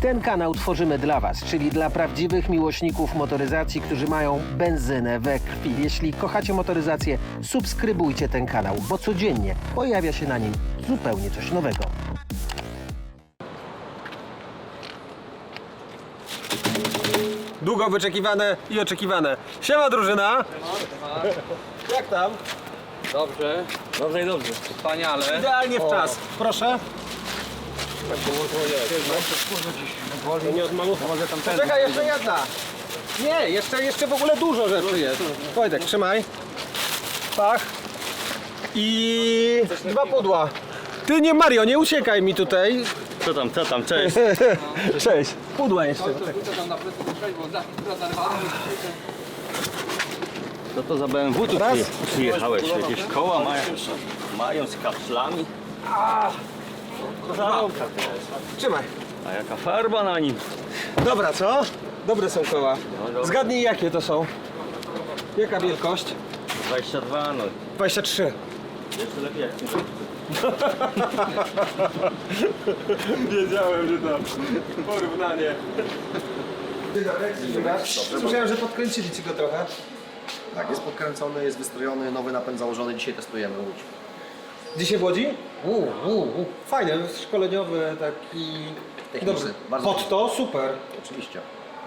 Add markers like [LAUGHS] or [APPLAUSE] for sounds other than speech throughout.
Ten kanał tworzymy dla Was, czyli dla prawdziwych miłośników motoryzacji, którzy mają benzynę we krwi. Jeśli kochacie motoryzację, subskrybujcie ten kanał, bo codziennie pojawia się na nim zupełnie coś nowego. Długo wyczekiwane i oczekiwane. Siema drużyna! Jak tam? Dobrze. Dobrze i dobrze. Wspaniale. Idealnie w czas. Proszę. Nie od malucha. Może tam ten. Czekaj, jeszcze jedna. Nie, jeszcze, jeszcze w ogóle dużo rzeczy jest. Wojtek, trzymaj. Pach. I dwa pudła. Ty nie Mario, nie uciekaj mi tutaj. Co tam, co tam, cześć. [LAUGHS] Cześć. Pudła jeszcze. Co. Co to za BMW tu Raz. przyje- przyjechałeś? Jakieś koła mają, mają z kapslami? To za rąka to jest. Trzymaj. A jaka farba na nim? Dobra, co? Dobre są koła. No, dobra. Zgadnij jakie to są. Jaka wielkość? 22, no. 23. Jeszcze lepiej jak. [LAUGHS] Wiedziałem, że to porównanie. Dzień dobry, Słyszałem, że podkręcili ci go trochę. Tak, jest podkręcony, jest wystrojony, nowy napęd założony, dzisiaj testujemy Łódź. Dzisiaj w Łodzi? Uu, uu, uu. Fajny, szkoleniowy, taki... Techniczny, bardzo Pod to super. Oczywiście.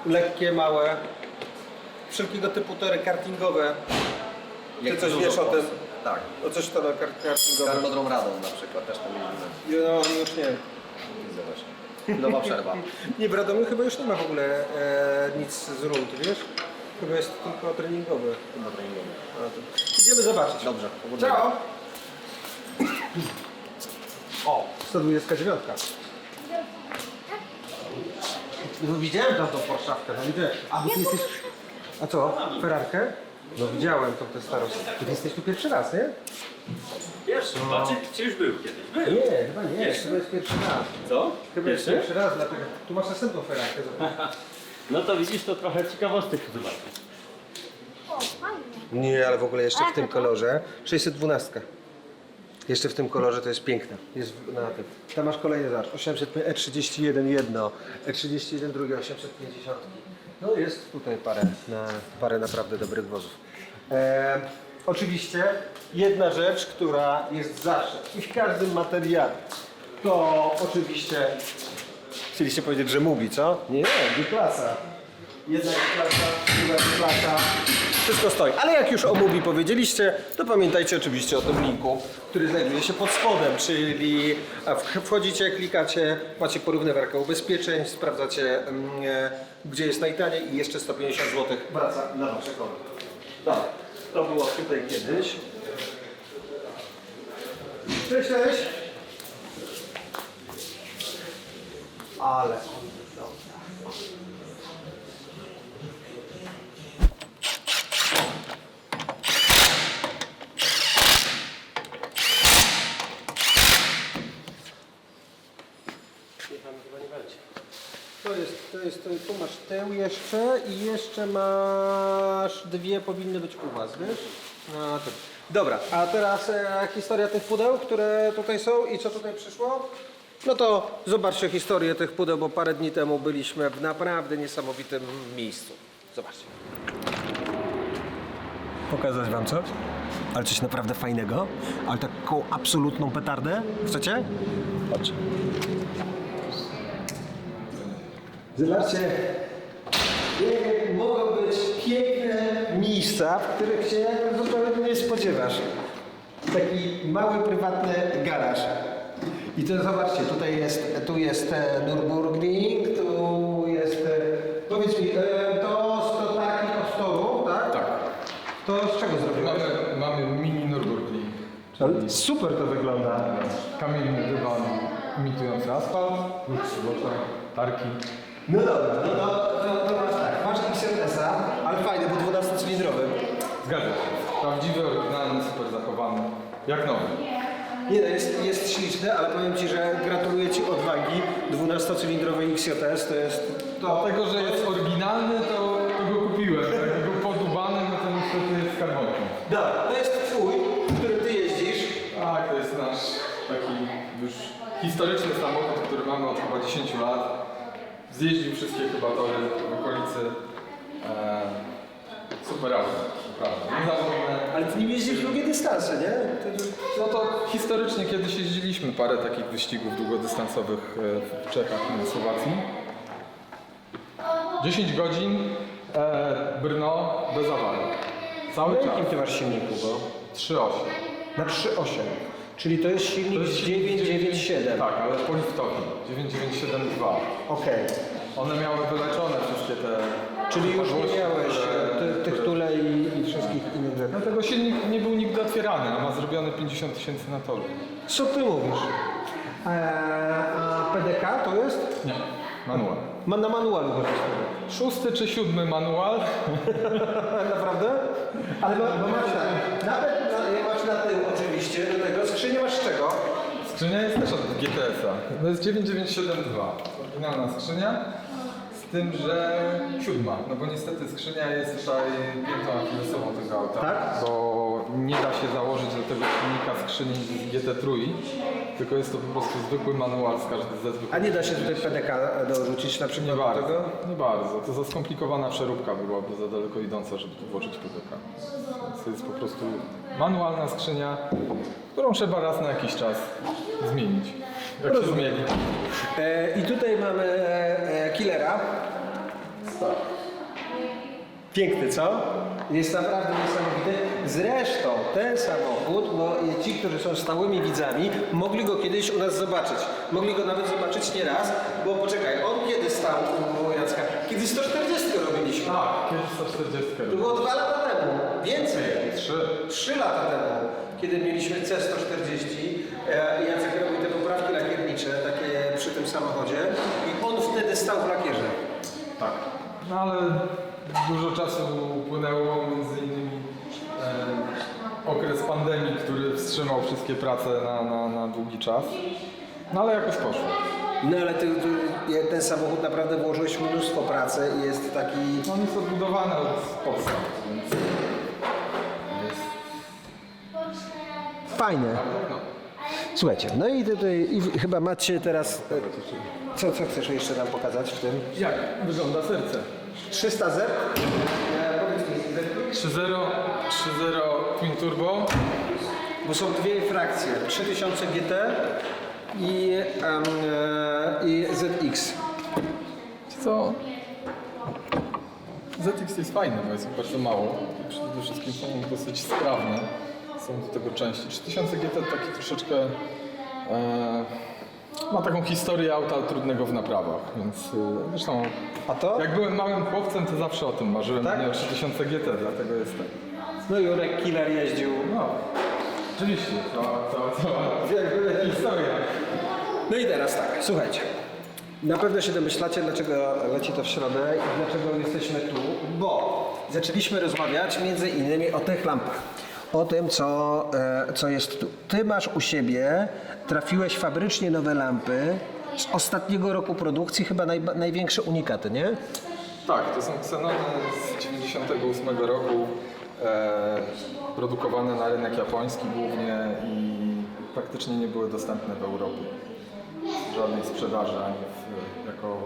Lekkie, małe. Wszelkiego typu tory kartingowe. Ty coś wiesz o tym? Tak. O coś to na kart kartingowe? Kartodrom Radom na przykład też tam jeździmy. No, już nie. Widzę właśnie. Nowa przerwa. [LAUGHS] Nie, w Radomiu chyba już nie ma w ogóle e, nic z rund, wiesz? Chyba jest tylko treningowy. Chyba treningowy. A, to... Idziemy zobaczyć. Dobrze. Ciao! O, 129. No widziałem tam tą Porszawkę, no widziałem. A bo ty jesteś... A co, Ferrarkę? No widziałem tą tę starą. Ty jesteś tu pierwszy raz, nie? Pierwszy, no. czy, czy już był kiedyś? Był. Nie, chyba nie, chyba jest pierwszy raz. Co? Chyba jest Pierwszy? pierwszy raz, dlatego... Tu masz następną Ferrarkę, zobacz. [LAUGHS] No to widzisz, to trochę ciekawostek zobaczyć. O, fajnie. Nie, ale w ogóle jeszcze w tym kolorze. 612. Jeszcze w tym kolorze to jest piękne. Jest na tym. Tam masz kolejny zobacz. 800 E31 jedno, E31 drugie, 850. No jest tutaj parę, na, parę naprawdę dobrych wozów. E, oczywiście jedna rzecz, która jest zawsze i w każdym materiale, to oczywiście Chcieliście powiedzieć, że mówi, co? Nie, G-klasa. Jedna G-klasa, druga G-klasa. Wszystko stoi. Ale jak już o mówi powiedzieliście, to pamiętajcie oczywiście o tym linku, który znajduje się pod spodem, czyli wchodzicie, klikacie, macie porównywarkę ubezpieczeń, sprawdzacie mm, e, gdzie jest najtaniej i jeszcze 150 zł wraca na wasze konto. Dobra, to było tutaj kiedyś. Cześć, cześć. Ale. To to, tu masz tył jeszcze i jeszcze masz dwie powinny być u Was, wiesz? No, to. Dobra, a teraz e, historia tych pudeł, które tutaj są i co tutaj przyszło? No to zobaczcie historię tych pudeł, bo parę dni temu byliśmy w naprawdę niesamowitym miejscu. Zobaczcie. Pokazać Wam coś? Ale coś naprawdę fajnego? Ale taką absolutną petardę? Chcecie? Chodźcie. Zobaczcie, jakie mogą być piękne miejsca, w których się zupełnie nie spodziewasz. Taki mały, prywatny garaż. I to zobaczcie, tutaj jest, tu jest e, Nürburgring, tu jest... e, Powiedz mi, e, to, to taki od tak? Tak. To z czego zrobiłeś? Mamy, mamy mini Nürburgring, Ale Super to wygląda. kamienny dywan imitujący asfalt, tarki. No dobra, no to, to, to masz tak, masz XRS-a, ale fajny, bo 12-cylindrowy. Zgadza się. Prawdziwy, oryginalny, super zachowany. Jak nowy. Nie, no jest, jest śliczny, ale powiem Ci, że gratuluję Ci odwagi. 12-cylindrowy XJS to jest... To, Dlatego, że jest oryginalny, to, to go kupiłem. Jak był podubany, no to niestety jest skarbonką. Dobra, to jest Twój, którym Ty jeździsz. Tak, to jest nasz taki już historyczny samochód, który mamy od chyba 10 lat. Zjeździł wszystkie chyba tory w okolicy. E, super auto, naprawdę. Niezawodne. Ale ty nim jeździsz długie dystanse, nie? To, No to historycznie kiedyś jeździliśmy parę takich wyścigów długodystansowych e, w Czechach i na Słowacji. 10 godzin, e, Brno bez awarii. Cały Na czas. jakim ty masz silniku, bo? 3,8. Na 3.8. Czyli to jest silnik To jest 997. Tak, ale po liftowni. 9972. Okej. One miały wyleczone wszystkie te... Czyli już nie miałeś które- e, ty, tych które- tule i, i wszystkich innych rzeczy. Dlatego silnik nie był nigdy otwierany, a ma zrobione 50 tysięcy na toru. Co ty mówisz? Eee, a PDK to jest? Nie, manual. Ma na manualu go Szósty czy siódmy manual. [LAUGHS] Naprawdę? Ale ma, bo masz tak, nawet na, masz na tył oczywiście do tego. Skrzynię masz z czego? Skrzynia jest też od GTS-a. To jest 9972. Oryginalna skrzynia. Z tym, że siódma. No bo niestety skrzynia jest tutaj piętą achillesową tego auta. Tak? Bo nie da się założyć do tego silnika skrzyni z GT3. Tylko jest to po prostu zwykły manual z każdy ze zwykłych. A nie da się tutaj PDK dorzucić na przykład Nie do bardzo, tego? nie bardzo. To za skomplikowana przeróbka byłaby za daleko idąca, żeby tu włożyć PDK. Więc to jest po prostu manualna skrzynia, którą trzeba raz na jakiś czas zmienić. Jak się zmieni. E, I tutaj mamy e, e, killera. Piękny, co? Jest naprawdę niesamowity. Zresztą ten samochód, no i ci, którzy są stałymi widzami, mogli go kiedyś u nas zobaczyć. Mogli go nawet zobaczyć nie raz, bo poczekaj, on kiedy stał u Jacka? Kiedy 140 robiliśmy. Tak, kiedyś 140 To było dwa lata temu. Więcej. Trzy. Trzy lata temu, kiedy mieliśmy C140, e, Jacek robił te poprawki lakiernicze, takie przy tym samochodzie i on wtedy stał w lakierze. Tak. No ale dużo czasu upłynęło, między innymi e, okres pandemii, który wstrzymał wszystkie prace na, na, na długi czas. No ale jakoś poszło. No ale ty, ty, ten samochód naprawdę włożyłeś mnóstwo pracy i jest taki... No, On jest odbudowany od podstaw, więc Fajny. no, Słuchajcie, no i tutaj i chyba macie teraz... e, Co, co chcesz jeszcze nam pokazać w tym? jak wygląda serce? 300 Z? E, powiedz mi, 3.0, 3.0 Twin Turbo. Bo są dwie frakcje, 3000 GT i, e, i ZX. Co? ZX jest fajny, bo jest bardzo mało. Przede wszystkim są dosyć sprawne. Są do tego części. 3000 GT taki troszeczkę e, ma taką historię auta trudnego w naprawach, więc e, zresztą A to? jak byłem małym chłopcem, to zawsze o tym marzyłem, Tak? nie o 3000 GT, dlatego jest tak. No Jurek Killer jeździł. No, oczywiście, cała, cała, cała historia. No i teraz tak, słuchajcie. Na pewno się domyślacie, dlaczego leci to w środę i dlaczego jesteśmy tu, bo zaczęliśmy rozmawiać między innymi o tych lampach. O tym, co, e, co jest tu. Ty masz u siebie, trafiłeś fabrycznie nowe lampy z ostatniego roku produkcji, chyba naj, największe unikaty, nie? Tak, to są ksenony z 98 roku, e, produkowane na rynek japoński głównie i praktycznie nie były dostępne w Europie. W żadnej sprzedaży, ani w, jako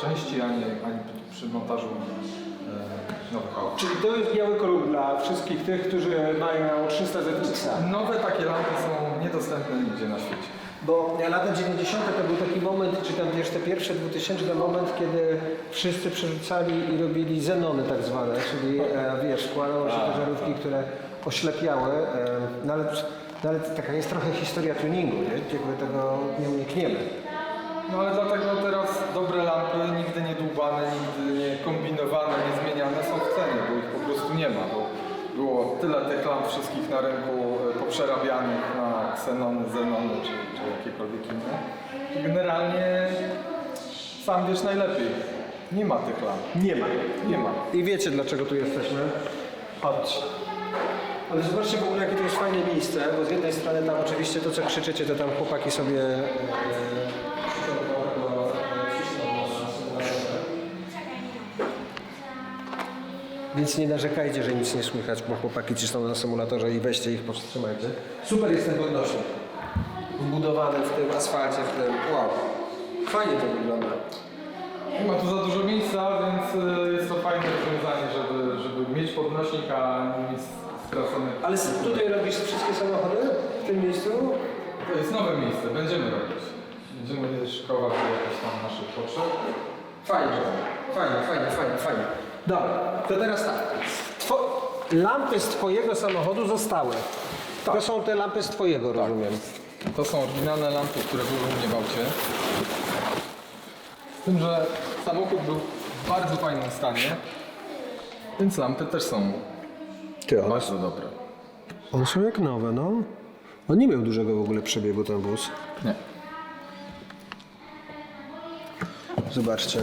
części, ani, ani przy montażu e, aut. Czyli to jest biały korób dla wszystkich tych, którzy mają 300 ZX. Nowe takie lampy są niedostępne nigdzie na świecie. Bo lata 90. to był taki moment, czy tam wiesz, te pierwsze 2000 moment, kiedy wszyscy przerzucali i robili zenony tak zwane, czyli e, wiesz, się te żarówki, które oślepiały, e, no, ale, no ale taka jest trochę historia tuningu, nie? Jakby tego nie unikniemy. No ale dlatego teraz dobre lampy, nigdy nie dłubane, nigdy nie kombinowane, nie zmieniane są w cenie, bo ich po prostu nie ma. Bo było tyle tych lamp wszystkich na rynku e, poprzerabianych na ksenony, zenony czy, czy jakiekolwiek inne. Generalnie sam wiesz najlepiej. Nie ma tych lamp. Nie ma. Nie ma. I wiecie dlaczego tu jesteśmy? Chodź. Ale zobaczcie w ogóle jakie to jest fajne miejsce, bo z jednej strony tam oczywiście to co krzyczycie, to tam chłopaki sobie e, Więc nie narzekajcie, że nic nie słychać, bo chłopaki cisną na symulatorze i weźcie ich, powstrzymajcie. Super jest ten podnośnik. Wbudowany w tym asfalcie, w tym... Wow. Fajnie to wygląda. Nie ma tu za dużo miejsca, więc y, jest to fajne rozwiązanie, żeby, żeby mieć podnośnik, a nie mieć stracony. Ale s- tutaj robisz wszystkie samochody w tym miejscu? To jest nowe miejsce, będziemy robić. Będziemy szkołać do jakichś tam naszych potrzeb. Fajnie, fajnie, fajnie, fajnie, fajnie. Dobra, to teraz tak. Two... Lampy z twojego samochodu zostały. To są te lampy z twojego, rozumiem. To są oryginalne lampy, które były u mnie w aucie. Z tym, że samochód był w bardzo fajnym stanie, więc lampy też są Ty, bardzo dobre. one są jak nowe, no. On nie miał dużego w ogóle przebiegu ten wóz. Nie. Zobaczcie.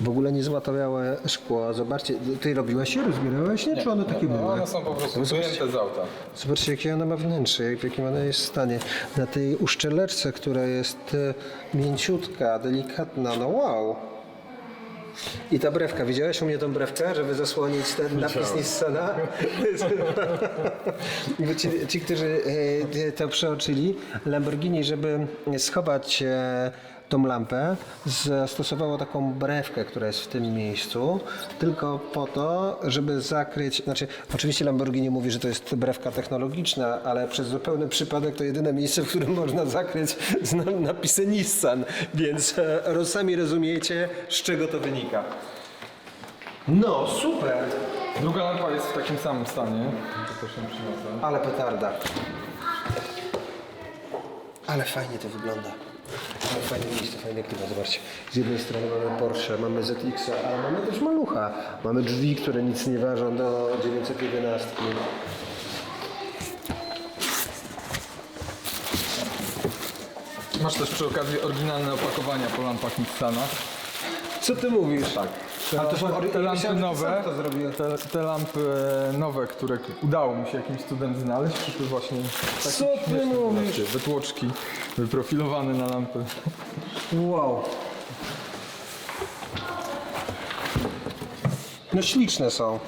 W ogóle nie złatawiałe szkło. Zobaczcie, ty robiłeś je, rozbierałeś je, czy one takie No, były? one są po prostu wyjęte z auta. Zobaczcie, jakie ona ma wnętrze, w jakim ona jest stanie. Na tej uszczeleczce, która jest e, mięciutka, delikatna, no wow. I ta brewka, widziałeś u mnie tą brewkę, żeby zasłonić ten napis Nissana? [LAUGHS] Bo ci, ci, którzy e, to przeoczyli, Lamborghini, żeby schować e, tą lampę, zastosowało taką brewkę, która jest w tym miejscu, tylko po to, żeby zakryć, znaczy oczywiście Lamborghini mówi, że to jest brewka technologiczna, ale przez zupełny przypadek to jedyne miejsce, w którym można zakryć z na- napisem Nissan, więc e, sami rozumiecie, z czego to wynika. No, super! Druga lampa jest w takim samym stanie. To też ją przyniosę. Ale petarda. Ale fajnie to wygląda. Ale fajne miejsce, fajne klimat, zobaczcie. Z jednej strony mamy Porsche, mamy ZX, ale mamy też malucha. Mamy drzwi, które nic nie ważą do 911. Masz też przy okazji oryginalne opakowania po lampach Nissana. Co ty mówisz? Tak. Te, Ale to są te, te lampy nowe, to te, te lampy nowe, które udało mi się jakimś cudem znaleźć, przyszły właśnie Co ty mówisz? wytłoczki wyprofilowane na lampy. Wow. No śliczne są.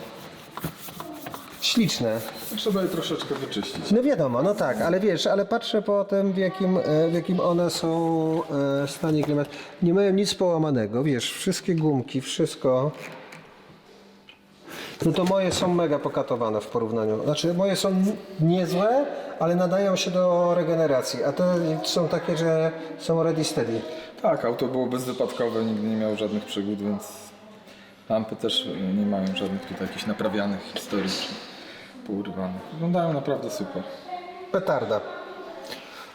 Śliczne. Trzeba je troszeczkę wyczyścić. No wiadomo, no tak, ale wiesz, ale patrzę po tym, w jakim, e, w jakim one są e, stanie klimat. Nie mają nic połamanego, wiesz, wszystkie gumki, wszystko. No to moje są mega pokatowane w porównaniu. Znaczy moje są niezłe, ale nadają się do regeneracji, a te są takie, że są ready steady. Tak, auto było bezwypadkowe, nigdy nie miało żadnych przygód, więc lampy też nie mają żadnych tutaj jakichś naprawianych historii pourywanych. Wyglądają naprawdę super. Petarda.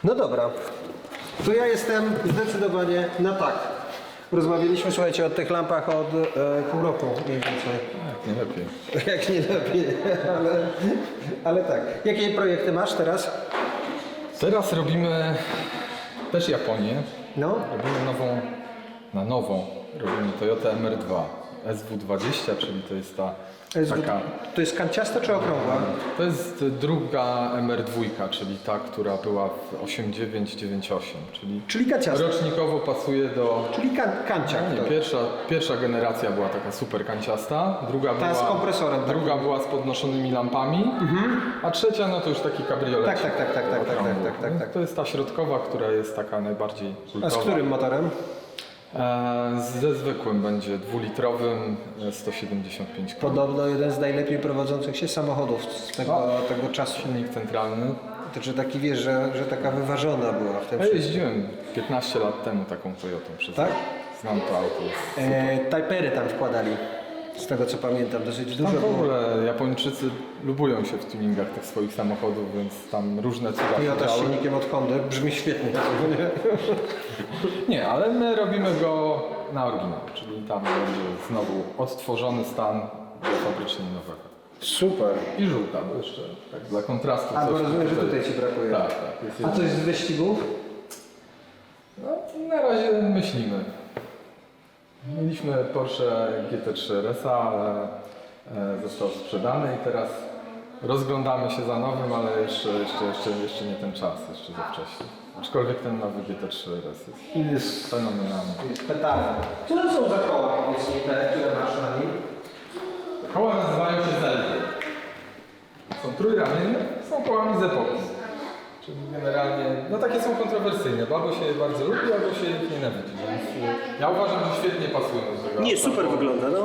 No dobra. To ja jestem zdecydowanie na tak. Rozmawialiśmy, słuchajcie, o tych lampach od e, pół roku mniej więcej. Jak nie lepiej. Jak nie lepiej, ale, ale tak. Jakie projekty masz teraz? Teraz robimy też Japonię. No, Robimy nową, na nową, robimy Toyota MR2 SW20, czyli to jest ta taka, to jest kanciasta czy okrągła? to jest druga MR2, czyli ta, która była w 8998, czyli Czyli kanciasta. rocznikowo pasuje do... Czyli kan, kanciak. Nie, to. pierwsza, pierwsza generacja była taka super kanciasta, druga Ta była, z kompresorem takim. druga była z podnoszonymi lampami, a trzecia no to już taki kabriolet. Tak, tak, tak, tak, tak, tak, tak, tak, tak, tak. To jest ta środkowa, która jest taka najbardziej A kultowa. z którym motorem? E, Ze zwykłym będzie dwulitrowym, e, 175 koni. Podobno jeden z najlepiej prowadzących się samochodów z tego, tego czasu. Silnik centralny. To czy taki wiesz, że, że taka wyważona była w tym Ja jeździłem 15 lat temu taką Toyotą przez Tak? Znam to auto. E, Tajpery tam wkładali. Z tego co pamiętam, dosyć Tam dużo w było. ogóle Japończycy lubują się w tuningach tych swoich samochodów, więc tam różne cuda się Toyota z działy. silnikiem od Hondy brzmi świetnie. nie? [LAUGHS] Nie, ale my robimy go na oryginał, czyli tam będzie znowu odtworzony stan fabrycznie nowego. Super. I żółta, bo jeszcze tak dla kontrastu. A, bo coś rozumiem, że tutaj Ci brakuje. Tak, tak. Jest A coś z wyścigów? No, na razie myślimy. Mieliśmy Porsche GT3 RS-a, ale e, został sprzedany i teraz rozglądamy się za nowym, ale jeszcze, jeszcze, jeszcze, jeszcze nie ten czas, jeszcze za wcześnie. Aczkolwiek ten nowy GT3 RS jest Jest, fenomenalny. jest petarda. Co to są za koła, mi, te, które masz na nim? Koła nazywają się Zeldy. Są trójramienne, są kołami z epoki. Czyli generalnie, no takie są kontrowersyjne, bo albo się je bardzo lubi, albo się ich nienawidzi. Więc ja uważam, że świetnie pasują tego Nie, super wygląda, no.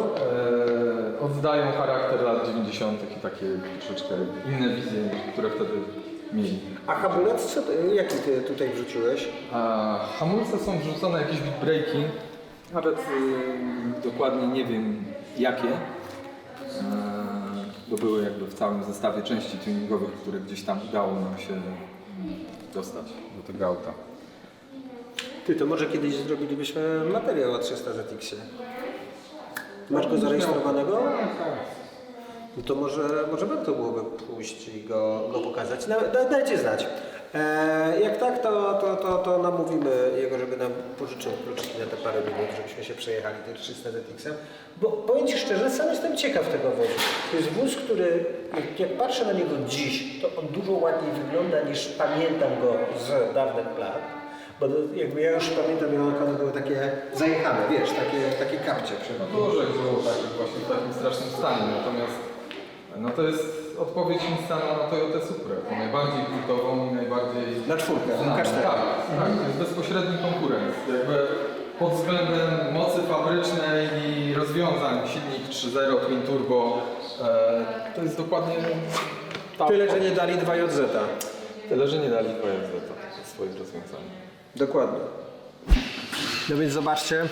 E, oddają charakter lat 90. i takie troszeczkę inne wizje, które wtedy mieli. A hamulec, co ty, jaki ty tutaj wrzuciłeś? A hamulce są wrzucone jakieś breaki, nawet y, dokładnie nie wiem jakie, e, bo były jakby w całym zestawie części tuningowych, które gdzieś tam udało nam się dostać do tego auta. Ty, to może kiedyś zrobilibyśmy materiał o 300 ZX-ie. Masz go zarejestrowanego? No to może, może warto byłoby pójść i go, go pokazać. Da, dajcie znać. E, jak tak, to, to, to, to namówimy jego, żeby nam pożyczył kluczyki na te parę minut, żebyśmy się przejechali tym 300 ZX-em. Bo powiem Ci szczerze, sam jestem ciekaw tego wozu. To jest wóz, który, jak, patrzę na niego dziś, to on dużo ładniej wygląda niż pamiętam go z dawnych lat. Bo jakby ja już pamiętam, jak one były takie zajechane, wiesz, takie, takie kapcie przed Dużo było takich właśnie w takim strasznym stanie, natomiast no to jest odpowiedź Nissana na Toyota Supra, tą najbardziej kultową i najbardziej Na czwórkę. K4. Tak, tak, to jest bezpośredni konkurent. Jakby pod względem mocy fabrycznej i rozwiązań silnik 3.0 Twin Turbo e, to jest dokładnie ta, Tyle, że nie dali 2JZ. tyle, że nie dali 2 swoich rozwiązań. Dokładnie. No więc zobaczcie.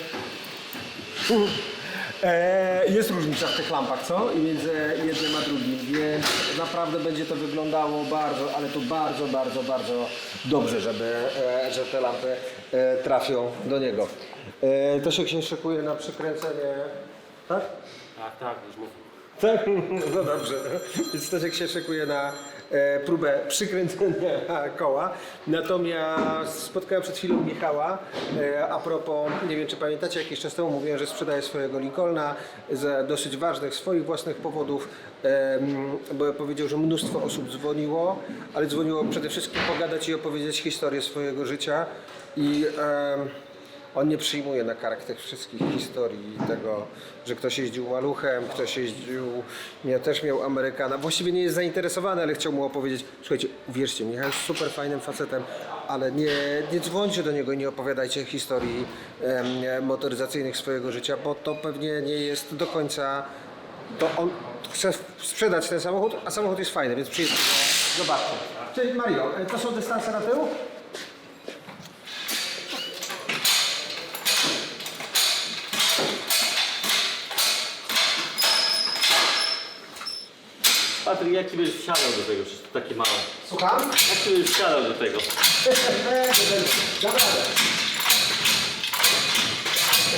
E, jest różnica w tych lampach, co? I między jednym a drugim, więc naprawdę będzie to wyglądało bardzo, ale to bardzo, bardzo, bardzo dobrze, żeby, e, że te lampy e, trafią do niego. E, to się szykuje na przykręcenie, tak? Tak, tak, już mów. Tak, [LAUGHS] no dobrze. Więc Stasiek się szykuje na próbę przykręcenia [LAUGHS] koła. Natomiast spotkałem przed chwilą Michała. E, a propos, nie wiem czy pamiętacie, jakiś czas temu mówiłem, że sprzedaję swojego Lincolna z dosyć ważnych swoich własnych powodów. E, bo powiedział, że mnóstwo osób dzwoniło, ale dzwoniło przede wszystkim pogadać i opowiedzieć historię swojego życia. I on nie przyjmuje na kark tych wszystkich historii tego, że ktoś jeździł maluchem, ktoś jeździł, miał, też miał Amerykana. Właściwie nie jest zainteresowany, ale chciał mu opowiedzieć. Słuchajcie, uwierzcie mi, ja jest super fajnym facetem, ale nie, nie dzwońcie do niego i nie opowiadajcie historii em, motoryzacyjnych swojego życia, bo to pewnie nie jest do końca. To on chce sprzedać ten samochód, a samochód jest fajny, więc przyjedźcie zobaczcie. Cześć Mario, e, to są dystanse na tył? Patryk, jak ci byś wsiadał do tego, przecież to takie małe. Słucham? Jak ty byś wsiadał do tego? Radę.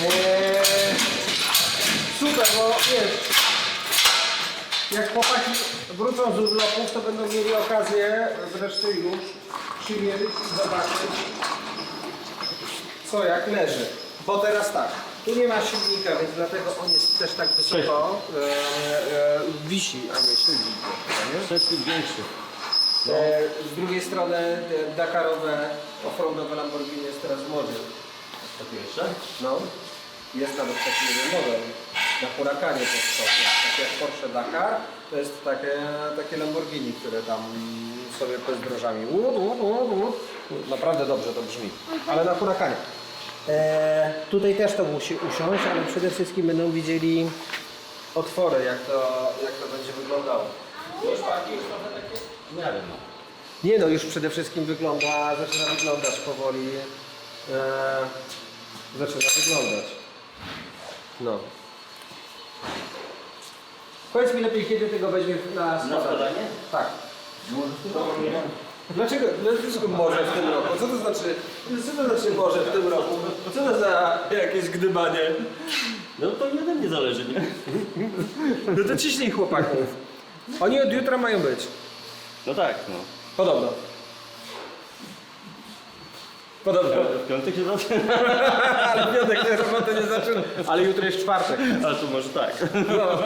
Eee, super, bo wiesz, jak chłopaki wrócą z urlopów, to będą mieli okazję wreszcie już przymierzyć i zobaczyć, co jak leży. Bo teraz tak, tu nie ma silnika, więc dlatego on jest też tak wysoko, e, e, wisi, a nie siedzi. większy. E, z drugiej strony e, Dakarowe, offroadowe Lamborghini jest teraz w modzie. To pierwsze? No, jest nawet taki jeden model na Huracanie to jest tak jak Porsche Dakar, to jest takie, takie Lamborghini, które tam sobie bezdrożami. Łud, łud, łud, łud. Naprawdę dobrze to brzmi, ale na Huracanie. E, tutaj też to musi usiąść, ale przede wszystkim będą widzieli otwory, jak to, jak to będzie wyglądało. W miarę no. Nie no, już przede wszystkim wygląda, zaczyna wyglądać powoli. E, zaczyna wyglądać. No. Powiedz mi lepiej, kiedy tego weźmie na Na składanie? składanie? Tak. Dlaczego, dlaczego może w tym roku? Co to znaczy, co to znaczy może w tym roku? Co to za jakieś gdybanie? No to nie ode mnie zależy, nie? No to ciśnij chłopaków. Oni od jutra mają być. No tak, no. Podobno. Podobno. W piątek się zaczyna. [LAUGHS] Ale piątek nie roboty nie zaczyna. Ale jutro jest czwartek. Ale to może tak. No.